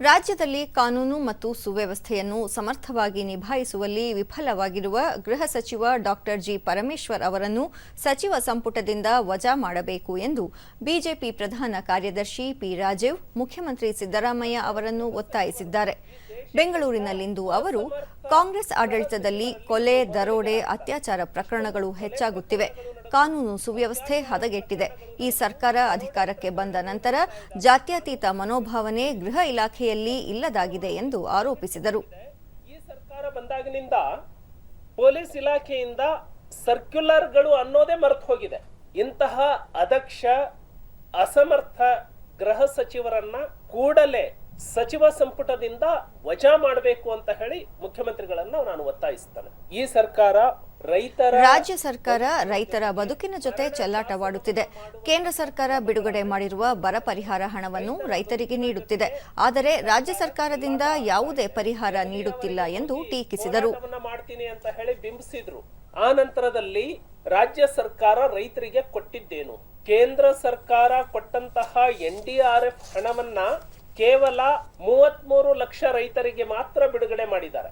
ರಾಜ್ಯದಲ್ಲಿ ಕಾನೂನು ಮತ್ತು ಸುವ್ಯವಸ್ಥೆಯನ್ನು ಸಮರ್ಥವಾಗಿ ನಿಭಾಯಿಸುವಲ್ಲಿ ವಿಫಲವಾಗಿರುವ ಗೃಹ ಸಚಿವ ಡಾಕ್ಟರ್ ಜಿ ಪರಮೇಶ್ವರ್ ಅವರನ್ನು ಸಚಿವ ಸಂಪುಟದಿಂದ ವಜಾ ಮಾಡಬೇಕು ಎಂದು ಬಿಜೆಪಿ ಪ್ರಧಾನ ಕಾರ್ಯದರ್ಶಿ ಪಿ ರಾಜೀವ್, ಮುಖ್ಯಮಂತ್ರಿ ಸಿದ್ದರಾಮಯ್ಯ ಅವರನ್ನು ಒತ್ತಾಯಿಸಿದ್ದಾರೆ. ಬೆಂಗಳೂರಿನಲ್ಲಿಂದು ಅವರು, ಕಾಂಗ್ರೆಸ್ ಆಡಳಿತದಲ್ಲಿ ಕೊಲೆ, ದರೋಡೆ, ಅತ್ಯಾಚಾರ ಪ್ರಕರಣಗಳು ಹೆಚ್ಚಾಗುತ್ತಿವೆ. ಕಾನೂನು ಸುವ್ಯವಸ್ಥೆ ಹದಗೆಟ್ಟಿದೆ. ಈ ಸರ್ಕಾರ ಅಧಿಕಾರಕ್ಕೆ ಬಂದ ನಂತರ ಜಾತ್ಯತೀತ ಮನೋಭಾವನೆ ಗೃಹ ಇಲಾಖೆಯಲ್ಲಿ ಇಲ್ಲದಾಗಿದೆ ಎಂದು ಆರೋಪಿಸಿದರು. ಈ ಸರ್ಕಾರ ಬಂದಾಗಿನಿಂದ ಪೊಲೀಸ್ ಇಲಾಖೆಯಿಂದ ಸರ್ಕ್ಯುಲರ್ಗಳು ಅನ್ನೋದೇ ಮರೆತು ಹೋಗಿದೆ. ಇಂತಹ ಅದಕ್ಷ, ಅಸಮರ್ಥ ಗೃಹ ಸಚಿವರನ್ನ ಕೂಡಲೇ ಸಚಿವ ಸಂಪುಟದಿಂದ ವಜಾ ಮಾಡಬೇಕು ಅಂತ ಹೇಳಿ ಮುಖ್ಯಮಂತ್ರಿಗಳನ್ನ ನಾನು ಒತ್ತಾಯಿಸ್ತೇನೆ. ಈ ಸರ್ಕಾರ ರೈತರ ರಾಜ್ಯ ಸರ್ಕಾರ ರೈತರ ಬದುಕಿನ ಜೊತೆ ಚೆಲ್ಲಾಟವಾಡುತ್ತಿದೆ. ಕೇಂದ್ರ ಸರ್ಕಾರ ಬಿಡುಗಡೆ ಮಾಡಿರುವ ಬರ ಪರಿಹಾರ ಹಣವನ್ನು ರೈತರಿಗೆ ನೀಡುತ್ತಿದೆ. ಆದರೆ ರಾಜ್ಯ ಸರ್ಕಾರದಿಂದ ಯಾವುದೇ ಪರಿಹಾರ ನೀಡುತ್ತಿಲ್ಲ ಎಂದು ಟೀಕಿಸಿದರು. ಮಾಡ್ತೀನಿ ಅಂತ ಹೇಳಿ ಬಿಂಬಿಸಿದ್ರು. ಆ ನಂತರದಲ್ಲಿ ರಾಜ್ಯ ಸರ್ಕಾರ ರೈತರಿಗೆ ಕೊಟ್ಟಿದ್ದೇನು? ಕೇಂದ್ರ ಸರ್ಕಾರ ಕೊಟ್ಟಂತಹ ಎನ್ ಡಿ ಆರ್ ಎಫ್ ಹಣವನ್ನ ಕೇವಲ ಮೂವತ್ಮೂರು ಲಕ್ಷ ರೈತರಿಗೆ ಮಾತ್ರ ಬಿಡುಗಡೆ ಮಾಡಿದ್ದಾರೆ.